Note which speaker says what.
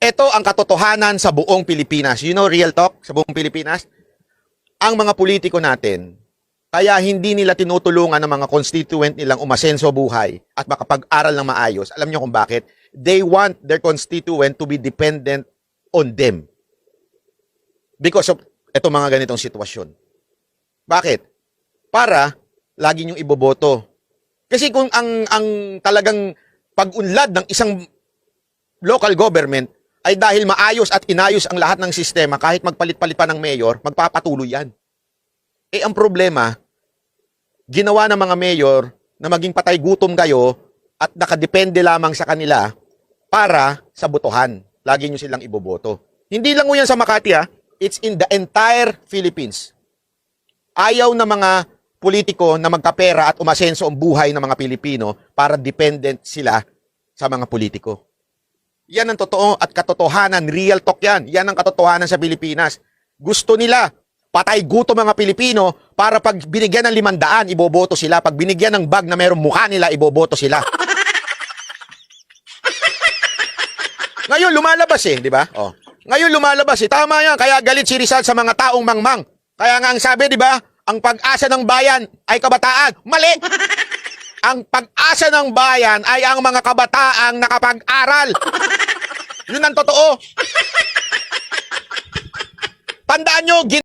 Speaker 1: Ito ang katotohanan sa buong Pilipinas. You know, real talk sa buong Pilipinas. Ang mga politiko natin, kaya hindi nila tinutulungan ng mga constituent nilang umasenso buhay at makapag-aral ng maayos. Alam niyo kung bakit? They want their constituent to be dependent on them. Because of ito mga ganitong sitwasyon. Bakit? Para lagi niyong iboboto. Kasi kung ang ang talagang pag-unlad ng isang local government ay dahil maayos at inayos ang lahat ng sistema kahit magpalit-palit pa ng mayor, magpapatuloy yan. Eh ang problema, ginawa ng mga mayor na maging patay gutom kayo at nakadepende lamang sa kanila para sa botohan. Lagi nyo silang iboboto. Hindi lang yan sa Makati ha. It's in the entire Philippines. Ayaw ng mga politiko na magkapera at umasenso ang buhay ng mga Pilipino para dependent sila sa mga politiko. Yan ang totoo at katotohanan. Real talk yan. Yan ang katotohanan sa Pilipinas. Gusto nila patay gutom mga Pilipino para pag binigyan ng limandaan, iboboto sila. Pag binigyan ng bag na mayroong mukha nila, iboboto sila. Ngayon lumalabas eh, di ba? Oh. Ngayon lumalabas eh. Tama yan. Kaya galit si Rizal sa mga taong mangmang. Kaya nga ang sabi, di ba? Ang pag-asa ng bayan ay kabataan. Mali! ang pag-asa ng bayan ay ang mga kabataang nakapag-aral. Yun ang totoo. Tandaan nyo,